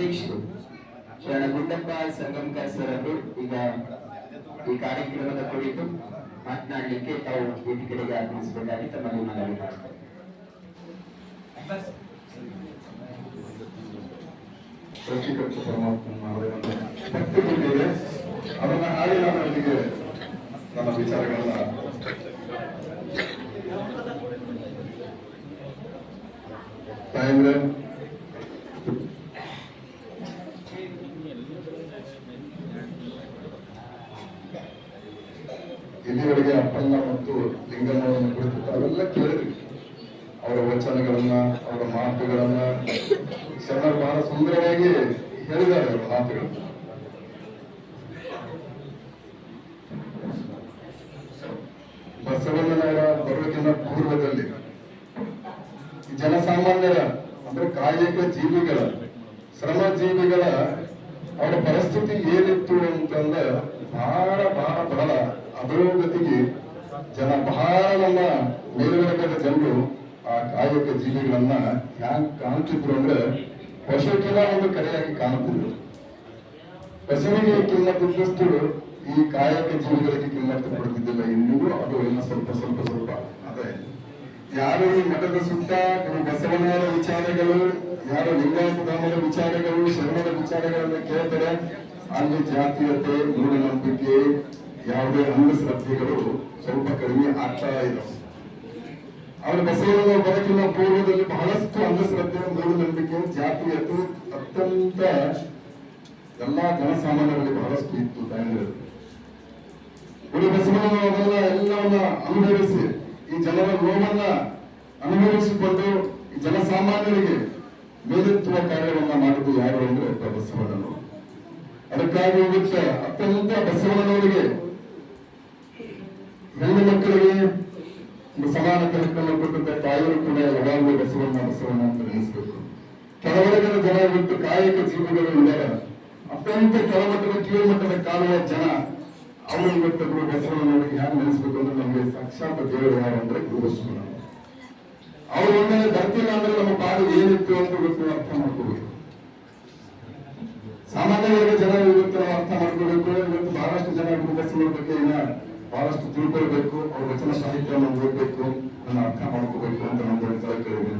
ಅಧ್ಯಕ್ಷರು ಶರಣ ಗುಂಡಪ್ಪ ಸಂಗಮಕರ್ ಸರ್ ಈಗ ಈ ಕಾರ್ಯಕ್ರಮದ ಕುರಿತು ಮಾತನಾಡಲಿಕ್ಕೆ ತಾವು ವೇದಿಕೆಗೆ ಆಗಮಿಸಬೇಕಾಗಿ ತಮ್ಮಲ್ಲಿ ಮನವಿ ಮಾಡ್ತಾರೆ ಅದನ್ನ ನಾನು ಅವರಿಗೆ ನನ್ನ ವಿಚಾರಗಳನ್ನ ತಾಯಂದ್ರೆ ಇಲ್ಲಿವರೆಗೆ ಅಪ್ಪಣ್ಣ ಮತ್ತು ಲಿಂಗಮ್ಮವನ್ನು ಕುರಿತು ತಾವೆಲ್ಲ ಕೇಳಿದ್ವಿ ಅವರ ವಚನಗಳನ್ನ, ಅವರ ಮಾತುಗಳನ್ನ. ಶರಣರು ಬಹಳ ಸುಂದರವಾಗಿ ಹೇಳಿದ್ದಾರೆ ಅವರ ಮಾತುಗಳು. ಬಸವಣ್ಣನವರ ಬರುವುದಿನ ಪೂರ್ವದಲ್ಲಿ ಜನಸಾಮಾನ್ಯರ, ಅಂದ್ರೆ ಕಾಯಕ ಜೀವಿಗಳ, ಶ್ರಮ ಜೀವಿಗಳ ಅವರ ಪರಿಸ್ಥಿತಿ ಏನಿತ್ತು ಅಂತಂದ್ರೆ ಬಹಳ ಬಹಳ ಬಹಳ ಅಧೋಗತಿಗೆ ಜನ ಬಹಳ ನಮ್ಮ ಮೇಲ್ವರ್ಗದ ಜನರು ಆ ಕಾಯಕ ಜೀವಿಗಳನ್ನ ಹ್ಯಾಂಗ್ ಕಾಣ್ತಿದ್ರು ಅಂದ್ರೆ ಪಶುಕಿನ ಒಂದು ಕಡೆಯಾಗಿ ಕಾಣುತ್ತಿದ್ರು ಹಸುವಿಗೆ ಕಿಮ್ಮತ್ತಿದ್ದಷ್ಟು ಈ ಕಾಯಕ ಜೀವಿಗಳಿಗೆ ಕಿಮ್ಮತ್ತು ಕೊಡುತ್ತಿದ್ದಿಲ್ಲ ಇನ್ನೂ ಅದು ಇನ್ನು ಸ್ವಲ್ಪ ಸ್ವಲ್ಪ ಸ್ವಲ್ಪ ಅದೇ. ಯಾರು ಈ ಮಠದ ಸುತ್ತ ಗುರು ಬಸವಣ್ಣವರ ವಿಚಾರಗಳು, ಯಾರು ಲಿಂಗಾಯತ ಧರ್ಮದ ವಿಚಾರಗಳು, ಶರಣರ ವಿಚಾರಗಳನ್ನು ಕೇಳ್ತಾರೆ, ಅಲ್ಲಿ ಜಾತೀಯತೆ, ಮೂಢನಂಬಿಕೆ ಯಾವುದೇ ಅಂಧಶ್ರದ್ಧೆಗಳು ಸ್ವಲ್ಪ ಕಡಿಮೆ ಆಗ್ತಾ ಇದಾವೆ ಅವರ ಬಸವಣ್ಣ ಬದುಕಿನ ಪೂರ್ವದಲ್ಲಿ ಬಹಳಷ್ಟು ಅಂಧಶ್ರದ್ಧೆ, ಮೂಢನಂಬಿಕೆ ಜಾತೀಯತೆ ಅತ್ಯಂತ ಎಲ್ಲಾ ಜನಸಾಮಾನ್ಯರಲ್ಲಿ ಬಹಳಷ್ಟು ಇತ್ತು ಅಂತ ಬಸವಣ್ಣನವರೆಲ್ಲ ಎಲ್ಲವನ್ನ ಅನುಭವಿಸಿ, ಈ ಜನರ ನೋವನ್ನ ಅನುಭವಿಸಿಕೊಂಡು ಈ ಜನಸಾಮಾನ್ಯರಿಗೆ ಮೇಲೆತ್ತುವ ಕಾರ್ಯವನ್ನ ಮಾಡಿದ್ದು ಯಾರು ಅಂದ್ರೆ ಬಸವಣ್ಣನವರು. ಅದಕ್ಕಾಗಿ ಅತ್ಯಂತ ಬಸವಣ್ಣನವರಿಗೆ ಹೆಣ್ಣು ಮಕ್ಕಳಿಗೆ ಸಮಾನ ಕಾರ್ಯಕ್ರಮ ಕೊಟ್ಟಂತ ತಾಯಿಯರು ಕೂಡ ಯಾವಾಗಲೂ ಬಸವಣ್ಣ ಬಸವಣ್ಣ ಅಂತ ನೆನೆಸ್ಬೇಕು. ಕೆಲವರೆಗಿನ ಜನ ಇವತ್ತು ಕಾಯಕ ಜೀವಿಗಳು ಇದ್ದಾರೆ. ಅತ್ಯಂತ ಕೆಳಮಟ್ಟದ ಕೀಳ್ಮಟ್ಟದ ಕಾಲುವ ಜನ ಅವರು ಇವತ್ತು ಗುರು ಬಸವಣ್ಣನವರಿಗೆ ಹ್ಯಾಂಗ ನೆನೆಸ್ಬೇಕು ಅಂದ್ರೆ ನಮಗೆ ಸಾಕ್ಷಾತ್ ದೇವರು ಯಾರು ಅಂದ್ರೆ ಗುರು ಬಸವಣ್ಣ ಬರ್ತಿಲ್ಲ ಅಂದ್ರೆ ನಮ್ಮ ಪಾಡು ಏನಿತ್ತು ಅಂತ ಇವತ್ತು ಅರ್ಥ ಮಾಡ್ಕೋಬೇಕು. ಸಾಮಾನ್ಯವಾಗಿ ಜನ ಇವತ್ತು ಅರ್ಥ ಮಾಡ್ಕೋಬೇಕು. ಇವತ್ತು ಬಹಳಷ್ಟು ಜನ ಗುರು ಬಸವಣ್ಣ ಬಗ್ಗೆ ಬಹಳಷ್ಟು ತಿಳ್ಕೊಳ್ಬೇಕು, ಅವ್ರ ವಚನ ಸಾಹಿತ್ಯವನ್ನು ಓದಬೇಕು, ನನ್ನ ಅರ್ಥ ಮಾಡ್ಕೋಬೇಕು ಅಂತ ನಮ್ಮ ಕೇಳಿದೆ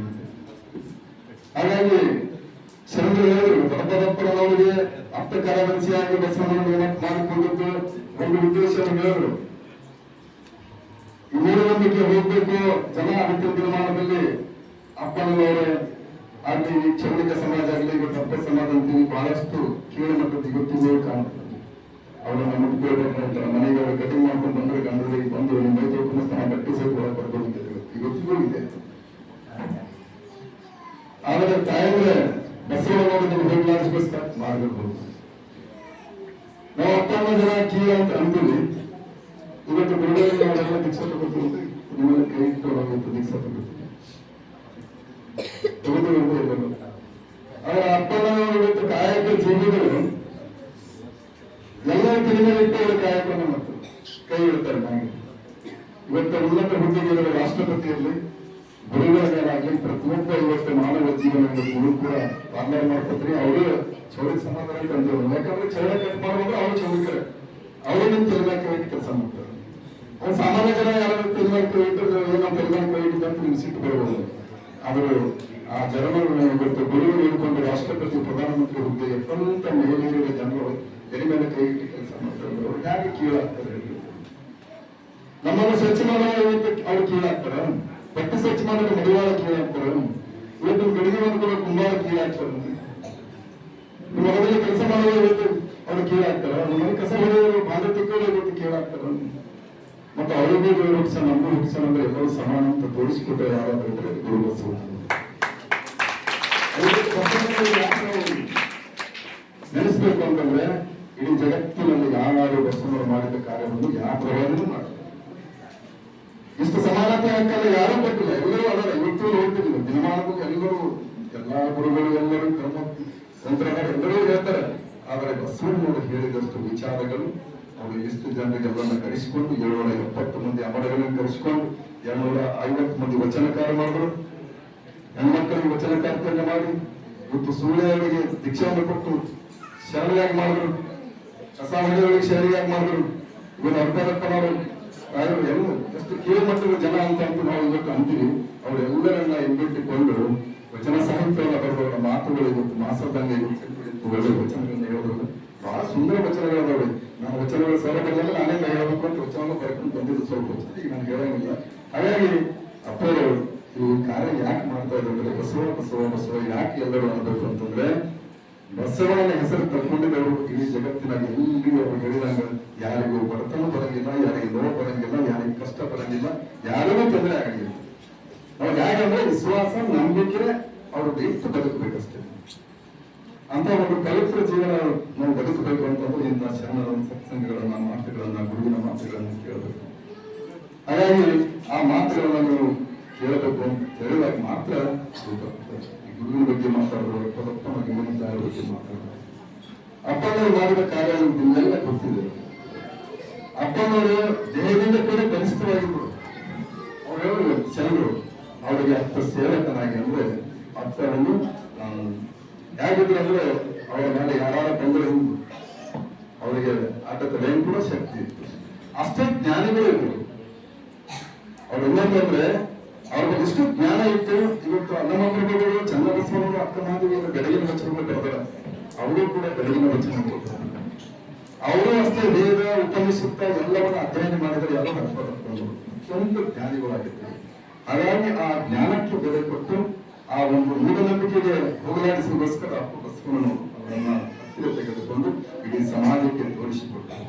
ಹಾಗಾಗಿ ಶರಣರು ಹೇಳಿದ್ರು ಅಪ್ಪ ಕರವಂಶಿಯಾಗಿ ಬಸವಣ್ಣನ ಮಾಡಿಕೊಂಡಿದ್ದು ಒಂದು ಉದ್ದೇಶವನ್ನು ಹೇಳಿದ್ರು ಮೂಢನಂಬಿಕೆ ಹೋಗ್ಬೇಕು, ಜನ ಅವತ್ತಿನ ದಿನಮಾನದಲ್ಲಿ ಅಪ್ಪನವರೇ ಅಲ್ಲಿ ಈ ಚೌಡಿಕ ಸಮಾಜ ಆಗಲಿ ಇವತ್ತು ಅಪ್ಪ ಸಮಾಜ ಅಂತೀವಿ, ಬಹಳಷ್ಟು ಕೀಳು ಮಟ್ಟದ ಇವತ್ತಿಗೂ ಕಾಣುತ್ತದೆ ಅವರನ್ನ ಮುಟ್ಕೊಳ್ಬೇಕು ಅಂತ ಮನೆಗೆ ಅವರು ಕಟಿಂಗ್ ಮಾಡ್ಕೊಂಡು ಬಂದ್ರೆ ಗಂಡರಿಗೆ ಬಂದು ನಿಮ್ಮ ಮೈ ತೊಳ್ಕೊಂಡು ಸ್ನಾನ ಸೇರಿ ಒಳಗೆ ಬರ್ಬೋದು ಅಂತ ಇವತ್ತಿಗೂ ಇದೆ ಆದರೆ ತಾಯಂದ್ರೆ ಬಸವಣ್ಣನವರು ನೀವು ಹೋಗ್ಲಾಡಿಸ್ಕೋಸ್ಕರ ಮಾಡಬೇಕು ನಾವು ಅಪ್ಪ, ಅಮ್ಮ ಜನ ಕೀ ಅಂತ ಅಂತೀವಿ. ಇವತ್ತು ಗುರುಗಳಲ್ಲಿ ಅವರೆಲ್ಲ ದೀಕ್ಷಾ ತಗೋತೀವಿ ನಿಮ್ಮೆಲ್ಲ ಕೈ ಇಟ್ಟು ದೀಕ್ಷಾ ತಗೋತೀವಿ ತಗೋತೀವಿ ಎಲ್ಲರೂ ಅವರ ಅಪ್ಪನವರು ಇವತ್ತು ಕಾಯಕ ಜೀವಿಗಳು ಎಲ್ಲ ತಿರುಗಲಿಟ್ಟು ಒಂದು ಕಾರ್ಯಕ್ರಮ ಮತ್ತು ಕೈ ಇಡ್ತಾರೆ ನನಗೆ ಇವತ್ತು ಉನ್ನತ ಹುದ್ದೆಗಿರುವ ರಾಷ್ಟ್ರಪತಿಯಲ್ಲಿ ಗುರುಗಳಾಗಲಿ ಪ್ರತಿಯೊಬ್ಬ ಇವತ್ತು ಮಾನವ ಜೀವನ ಗುರು ಕೂಡ ಪಾಲನೆ ಮಾಡ್ಕೊತೀನಿ ಅವರು ಚೌರಿ ಸಮಾಧಾನ ತಂದ್ರು ಯಾಕಂದ್ರೆ ಚೌರ ಕಟ್ ಮಾಡುವಾಗ ಅವರು ಚೌರಿಕರೆ. ಅವರನ್ನು ತಿರುಗಾಕ ಕೆಲಸ ಮಾಡ್ತಾರೆ? ಅವ್ರು ಸಾಮಾನ್ಯ ಜನ ಯಾರು ತಿರುಗಾಕ ಇಟ್ಟು ಏನೋ ತಿರುಗಾಕ ಇಟ್ಟಿದೆ ಅಂತ ನಿಮ್ಗೆ ಸಿಟ್ಟು ಬರ್ಬೋದು ಅವರು ಆ ಜನರನ್ನು ಇವತ್ತು ಗುರುಗಳು ಹಿಡ್ಕೊಂಡು ರಾಷ್ಟ್ರಪತಿ ಪ್ರಧಾನಮಂತ್ರಿ ಹುದ್ದೆ ಅತ್ಯಂತ ಮೇಲೇರಿದ ಜನರು ಎಲೆ ಮೇಲೆ ಕೈ ಇಟ್ಟು ಕೆಲಸ ಮಾಡ್ತಾರೆ ಅವ್ರು ಹೇಗೆ ಕೀಳಾಗ್ತಾರೆ ಹೇಳಿ? ನಮ್ಮನ್ನು ಸ್ವಚ್ಛ ಇವತ್ತು ಅವ್ರು ಕೀಳಾಕ್ತಾರ ಬಟ್ಟೆ ಸ್ವಚ್ಛ ಮಾಡೋದು ಮಡಿವಾಳ ಕೀಳಾಕ್ತಾರ ಇವತ್ತು ಗಡಿಗೆ ಮಾಡ್ಕೊಳ್ಳೋ ಕುಂಬಾರ ಕೀಳಾಕ್ತಾರ ಮೊದಲೇ ಕೆಲಸ ಮಾಡುವ ಇವತ್ತು ಅವ್ರು ಕೀಳಾಕ್ತಾರ ಮನೆ ಕಸ ಹೊಡೆಯೋರು ಬಾಂಧ ತಿಕ್ಕೋರು ಇವತ್ತು ಕೀಳಾಕ್ತಾರ ಮತ್ತೆ ಅವರಿಗೂ ದೇವರು ಹುಡ್ಸ ನಮಗೂ ಹುಡ್ಸನ್ ಅಂದ್ರೆ ಎಲ್ಲರೂ ಸಮಾನ ಅಂತ ಗುರು ನಾವು ನೆನೆಸ್ಬೇಕು ಅಂತಂದ್ರೆ ಇಡೀ ಜಗತ್ತಿನಲ್ಲಿ ಯಾರು ಬಸವಣ್ಣವರು ಮಾಡಿದ ಕಾರ್ಯವನ್ನು ಯಾವ ಪ್ರಭಾವನೂ ಇಷ್ಟು ಯಾರು ಕೊಟ್ಟಿಲ್ಲ ಎಲ್ಲರೂ ಅದರ ಇವತ್ತು ನೋಡ್ತಿದ್ರು ದಿನಮಾನದಲ್ಲಿ ಎಲ್ಲರೂ, ಎಲ್ಲಾ ಗುರುಗಳು ಎಲ್ಲರೂ ಕ್ರಮ ತಂತ್ರಗಳು ಎಲ್ಲರೂ ಹೇಳ್ತಾರೆ. ಆದರೆ ಬಸವಣ್ಣವರು ಹೇಳಿದಷ್ಟು ವಿಚಾರಗಳು, ಅವರು ಎಷ್ಟು ಜನರಿಗೆಲ್ಲರನ್ನ ಕರೆಸಿಕೊಂಡು ಏಳ್ನೂರ ಎಪ್ಪತ್ತು ಮಂದಿ ಅಮರಗಳನ್ನು ಕರೆಸಿಕೊಂಡು ಏಳ್ನೂರ ಐವತ್ತು ಮಂದಿ ವಚನಕಾರ ಮಾಡಿದ್ರು. ಹೆಣ್ಮಕ್ಕಳಿಗೆ ವಚನಕಾರ್ತವ್ಯ ಮಾಡಿ. ಇವತ್ತು ಸುಳ್ಳಿಯವರಿಗೆ ದೀಕ್ಷೆಯನ್ನು ಕೊಟ್ಟು ಶರಣೆಯಾಗಿ ಮಾಡಿದ್ರು. ಅಸಾಮಾನ್ಯಗಳಿಗೆ ಶಾಲೆಯಾಗಿ ಮಾಡಿದ್ರು. ಇವನು ಅರ್ಧರಪ್ಪನವರು ರಾಯರು ಎಲ್ಲ ಎಷ್ಟು ಕೀಳ್ಮಟ್ಟದ ಜನ ಅಂತ ಅಂತ ನಾವು ಇವತ್ತು ಅಂತೀವಿ. ಅವರೆಲ್ಲರನ್ನ ಹಿಂಬಿಟ್ಟುಕೊಂಡು ವಚನ ಸಾಹಿತ್ಯವನ್ನು ಬರೆದವರ ಮಾತುಗಳು ಇವತ್ತು ಇವತ್ತು ಒಳ್ಳೆ ವಚನಗಳನ್ನ ಹೇಳೋದು ಬಹಳ ಸುಂದರ ವಚನಗಳದಾವೆ ನಾನು ವಚನಗಳ ಸರಬಲ್ಲ ನಾನೇ ಹೇಳಬೇಕು ಅಂತ ವಚನವನ್ನು ಬರ್ಕೊಂಡು ಬಂದಿದ್ದು ಸ್ವಲ್ಪ ಈಗ ನಾನು ಹೇಳೋಂಗಿಲ್ಲ. ಹಾಗಾಗಿ ಅಪ್ಪರು ಈ ಕಾರ್ಯ ಯಾಕೆ ಮಾಡ್ತಾ ಅಂದ್ರೆ ಬಸವ ಬಸವ ಬಸವ ಯಾಕೆ ಎಲ್ಲರೂ ಅನ್ನಬೇಕು ಅಂತಂದ್ರೆ ಬಸವನ ಹೆಸರು ತಗೊಂಡಿದ್ದವರು ಇಡೀ ಜಗತ್ತಿನಾಗ ಎಲ್ಲಿ ಹೇಳಿದಾಗ ಯಾರಿಗೂ ಬಡತನ ಬರಂಗಿಲ್ಲ, ಯಾರಿಗೂ ನೋವು ಬರಂಗಿಲ್ಲ, ಯಾರಿಗೂ ಕಷ್ಟ ಬರಂಗಿಲ್ಲ, ಯಾರಿಗೂ ತೊಂದರೆ ಆಗಂಗಿಲ್ಲ. ಅವ್ರು ಯಾಕಂದ್ರೆ ವಿಶ್ವಾಸ, ನಂಬಿಕೆ, ಅವರು ಇಟ್ಟು ಬದುಕಬೇಕಷ್ಟೇ. ಅಂತ ಒಂದು ಪವಿತ್ರ ಜೀವನ ನಾವು ಬದುಕಬೇಕು ಅಂತಂದ್ರೆ ಇಂಥ ಶರಣರ, ಸತ್ಸಂಗಗಳನ್ನ, ಮಾತುಗಳನ್ನ, ಗುರುವಿನ ಮಾತುಗಳನ್ನ ಕೇಳಬೇಕು. ಹಾಗಾಗಿ ಆ ಮಾತುಗಳನ್ನ ನೀವು ಕೇಳಬೇಕು ಅಂತ ಹೇಳಿದಾಗ ಮಾತ್ರ ಗುರುವಿನ ಬಗ್ಗೆ ಮಾತಾಡೋದು ಪದಪ್ಪನ ಗುರುವಿನ ಬಗ್ಗೆ ಮಾತಾಡೋದು ಅಪ್ಪನವರು ಮಾಡಿದ ಕಾರ್ಯ ನಿಮ್ಗೆಲ್ಲ ಗೊತ್ತಿದೆ. ಅಪ್ಪನವರು ದೇಹದಿಂದ ಕೂಡ ಬಲಿಷ್ಠವಾಗಿದ್ರು. ಅವ್ರು ಹೇಳಿದ್ರು ಜನರು ಅವರಿಗೆ ಅತ್ತ ಸೇವಕನಾಗಿ ಅಂದ್ರೆ ಅಪ್ಪನನ್ನು ಹೇಗಿದ್ರು ಅಂದ್ರೆ ಅವರ ಮೇಲೆ ಯಾರು ಬಂದರೆ ಅವರಿಗೆ ಆಟ ತಲೆಯನ್ನು ಕೂಡ ಶಕ್ತಿ ಇತ್ತು. ಅಷ್ಟೇ ಜ್ಞಾನಿಗಳು ಇದ್ರು. ಅವ್ರು ಇನ್ನೊಂದಂದ್ರೆ ಎಷ್ಟು ಜ್ಞಾನ ಇತ್ತು, ಇವತ್ತು ಅನ್ನಮಂತ್ರಿಗಳು ಚನ್ನಬಸವನವರು ಅಕ್ಕ ಮಾಧವಿಯರ ಬೆಳಗಿನ ವಚನಗಳು ಬರೆದಾರ ಅವರು ಕೂಡ ಬೆಳಗಿನ ವಚನ ಅವರು ಅಷ್ಟೇ ವೇದ ಉಪನಿಷತ್ತ ಎಲ್ಲವನ್ನ ಅಧ್ಯಯನ ಮಾಡಿದರೆ ಎಲ್ಲ ಹಚ್ಕೊಂಡು ಸ್ವಂತ ಜ್ಞಾನಿಗಳಾಗಿದ್ದಾರೆ ಹಾಗಾಗಿ ಆ ಜ್ಞಾನಕ್ಕೆ ಬೆಲೆ ಕೊಟ್ಟು ಆ ಒಂದು ಮೂಢನಂಬಿಕೆಗೆ ಹೋಗಲಾಡಿಸುವುದಕ್ಕೋಸ್ಕರ ಅಪ್ಪ ಬಸವಣ್ಣನು ಅವರನ್ನ ಹತ್ತಿರ ತೆಗೆದುಕೊಂಡು ಇಡೀ ಸಮಾಜಕ್ಕೆ ತೋರಿಸಿಕೊಟ್ಟರು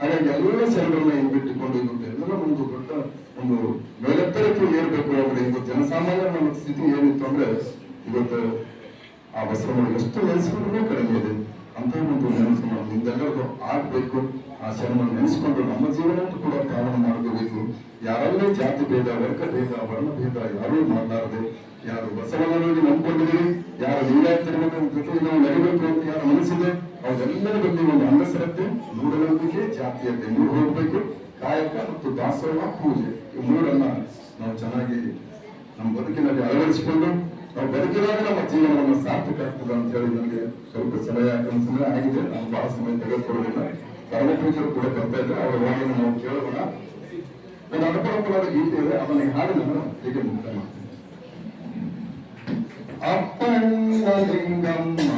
ಹಾಗಾಗಿ ಎಲ್ಲ ಶರಣರನ್ನ ಹಿಂಬಿಟ್ಟುಕೊಂಡು ಇವತ್ತು ಎಲ್ಲ ಒಂದು ದೊಡ್ಡ ಒಂದು ಮೇಲೆತ್ತರಕ್ಕೆ ಏರ್ಬೇಕು ಅಂದ್ರೆ ಇವತ್ತು ಜನಸಾಮಾನ್ಯರ ನಮ್ಮ ಸ್ಥಿತಿ ಏನಿತ್ತು ಅಂದ್ರೆ ಇವತ್ತು ಆ ಬಸವಣ್ಣ ಎಷ್ಟು ನೆನೆಸ್ಕೊಂಡ್ರೂ ಕಡಿಮೆ ಇದೆ. ಅಂತ ಒಂದು ನೆನಸು ನಿಮ್ದೆಲ್ಲರಿಗೂ ಆಗ್ಬೇಕು. ಆ ಶರಣ ನೆನೆಸ್ಕೊಂಡು ನಮ್ಮ ಜೀವನವನ್ನು ಕೂಡ ಪಾಲನೆ ಮಾಡಬೇಕು. ಯಾರಲ್ಲೇ ಜಾತಿ ಭೇದ, ವರ್ಗ ಭೇದ, ವರ್ಣ ಭೇದ, ಯಾರೂ ಮಾಡಲಾರದೆ, ಯಾರು ಬಸವಣ್ಣನವರಿಗೆ ನಂಬ್ಕೊಂಡಿದ್ದೀರಿ ಯಾರು ಲಿಂಗಾಯತರ ಜೊತೆಗೆ ನಾವು ನಡಿಬೇಕು ಅಂತ ಯಾರು ಮನಸ್ಸಿದೆ, ಅವರೆಲ್ಲರ ಬಗ್ಗೆ ಒಂದು ಅಂಗಸರತೆ ಮೂಢನಂಬಿಕೆ, ಜಾತಿಯಲ್ಲಿ ಮೂರು ಹೋಗ್ಬೇಕು. ಕಾಯಕ ಮತ್ತು ದಾಸೋಹ ಪೂಜೆ. ಈ ಮೂರನ್ನ ನಾವು ಚೆನ್ನಾಗಿ ನಮ್ಮ ಬದುಕಿನಲ್ಲಿ ಅಳವಡಿಸಿಕೊಂಡು, ನಾವು ಬದುಕಿದಾಗ ನಮ್ಮ ಜೀವನವನ್ನು ಸಾರ್ಥಕ ಆಗ್ತದೆ ಅಂತ ಹೇಳಿ ನನಗೆ ಸ್ವಲ್ಪ ಯಾಕಂದ್ರೆ ಸಮಯ ಆಗಿದೆ. ನಾನು ಬಹಳ ಸಮಯ ತೆಗೆದುಕೊಳ್ಳೋದಿಲ್ಲ ಪರಮ ಪೂಜರು ಕೂಡ ಬರ್ತಾ ಅವರ ವಾಣಿಯನ್ನು ನಾವು ಕೇಳೋಣ ಒಂದು ಅನುಪರಪರಾದ ಗೀತೆ ಇದೆ. ಅದನ್ನ ಹಾಡಿನ ಹೀಗೆ ಮುಕ್ತ ಮಾಡ್ತೀನಿ. ಅಪ್ಪಣ್ಣ ಲಿಂಗಮ್ಮ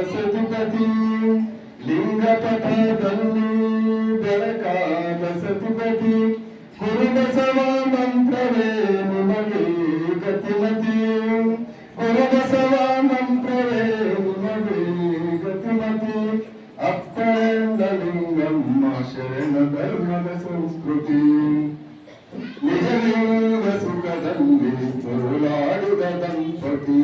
ಬೆಳಕಾದ ಸತಿಪತಿ ಲಿಂಗ ಪಥದಲ್ಲಿ ಬೆಳಕಾದ ಸತಿಪತಿ ಗುರುಬಸವ ಮಂತ್ರವೇ ನಿಮಗೆ ಗತಿಮತಿ ಗುರುಬಸವ ಮಂತ್ರವೇ ನಿಮಗೆ ಗತಿಮತಿ ಅಪ್ಪಂದ ಲಿಂಗಮ್ಮ ಶರಣ ಧರ್ಮದ ಸಂಸ್ಕೃತಿ ನಿಜಲಿಂಗ ಸುಖದಲ್ಲಿ ಪೊರುಳಾಡುವ ದಂಪತಿ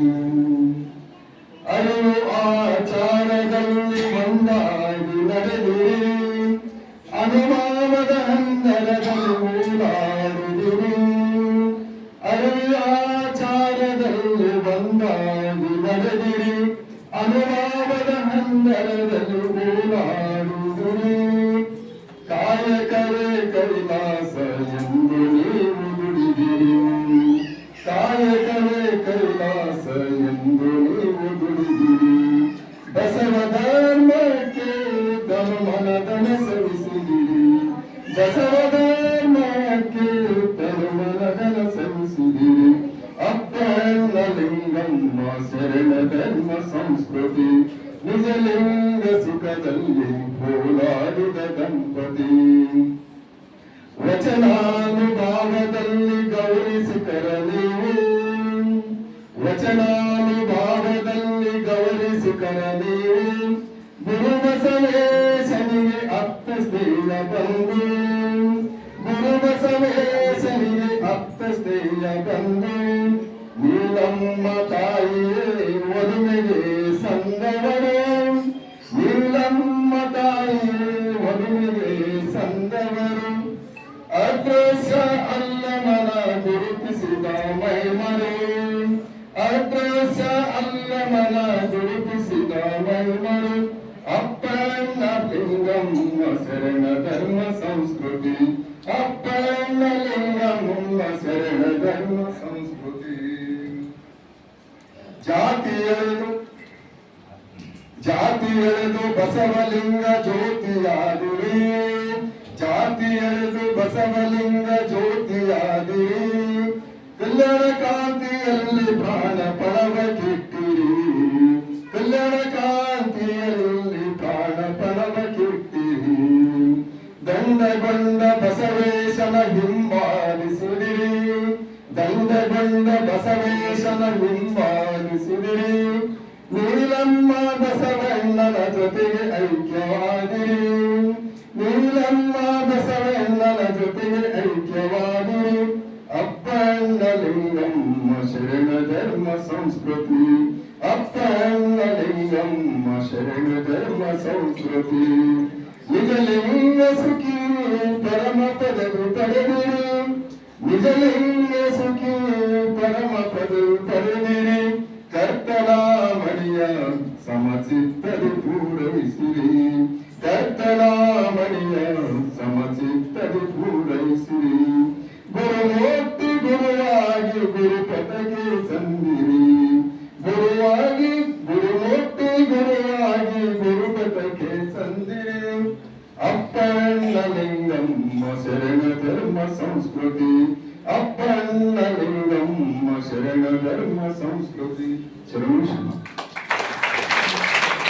ಅನುಭವದ ಹಂದರದಲ್ಲಿ ಮೂಲಾಡಿದಿರಿ ಕಾಯಕವೇ ಕೈಲಾಸ ಎಂದು ನೀವು ದುಡಿದಿರಿ ಕಾಯಕವೇ ಕೈಲಾಸ ಎಂದು ನೀವು ದುಡಿದಿರಿ ಬಸವ ಧರ್ಮಕ್ಕೆ ಧರ್ಮನದನ ಸವಿಸಿದಿರಿ ಬಸವ ಧರ್ಮಕ್ಕೆ ಧರ್ಮನದನ ಸವಿಸಿದಿರಿ ಅಪ್ಪಣ್ಣ ಲಿಂಗಮ್ಮ ಶರಣ ಧರ್ಮ ಸಂಸ್ಕೃತಿ ನಿಜಲಿಂಗ ಸುಖದಲ್ಲಿ ಹೋಲಾಡಿದ ದಂಪತಿ ವಚನಾನುಭಾವದಲ್ಲಿ ಗೌರಿಸಿಕರ ನೀವು ವಚನಾನುಭಾವದಲ್ಲಿ ಗೌರಿಸಿಕರ ನೀವು ಗುರುಬಸವೇಶನಿಗೆ ಅತ್ತ ಸ್ನೇಹ ಬಂದು ಗುರುಬಸವೇಶನಿಗೆ ಅತ್ತ ಸ್ನೇಹ ಬಂದು நீலம்ம தாயே ஒதுமையே சந்தவனே நீலம்ம தாயே ஒதுமையே சந்தவனம் அக்ரேஷ அல்லமன குருத்து சிதாமை மறை ಜಾತಿ ಎಳೆದು ಬಸವಲಿಂಗ ಜ್ಯೋತಿಯಾದಿರಿ ಜಾತಿ ಎಳೆದು ಬಸವಲಿಂಗ ಜ್ಯೋತಿಯಾದಿರಿ ಕಲ್ಯಾಣ ಕಾಂತಿಯಲ್ಲಿ ಪ್ರಾಣ ಪರವ ಕಿಟ್ಟಿರಿ. ಕಲ್ಯಾಣ ಕಾಂತಿಯಲ್ಲಿ ಪ್ರಾಣ ಪಣವ ಕಿಟ್ಟಿರಿ. ದಂಡಗೊಂಡ ಬಸವೇಶನ ಹಿಂಬಾಲಿಸಿದಿರಿ. ದಂಡಗೊಂಡ ಬಸವೇಶನ ಹಿಂಬಾಲಿಸಿದಿರಿ. ನೀಲಮ್ಮ ಬಸವಣ್ಣನ ಜೊತೆಗೆ ಐಕ್ಯವಾಗಿರಿ ನೀಲಮ್ಮ ಬಸವಣ್ಣನ ಜೊತೆಗೆ ಐಕ್ಯವಾಗಿರಿ ಅಪ್ಪಣ್ಣ ಲಿಂಗಮ್ಮ ಶರಣ ಧರ್ಮ ಸಂಸ್ಕೃತಿ ಅಪ್ಪಣ್ಣ ಲಿಂಗಮ್ಮ ಶರಣ ಧರ್ಮ ಸಂಸ್ಕೃತಿ ನಿಜಲಿಂಗ ಸುಖಿ ಪರಮ ಪದವು ಪಡೆದಿರಿ ನಿಜಲಿಂಗ ಸುಖಿ ಪರಮ ಪದವು ಪಡೆದಿರಿ ಕರ್ತನ ಮಣಿಯ ಸಮಚಿತ್ತದಿ ಪೂರೈಸಿರಿ ಕರ್ತನ ಮಣಿಯ ಸಮಚಿತ್ತದಿ ಪೂರೈಸಿರಿ ಗುರುಮೂರ್ತಿ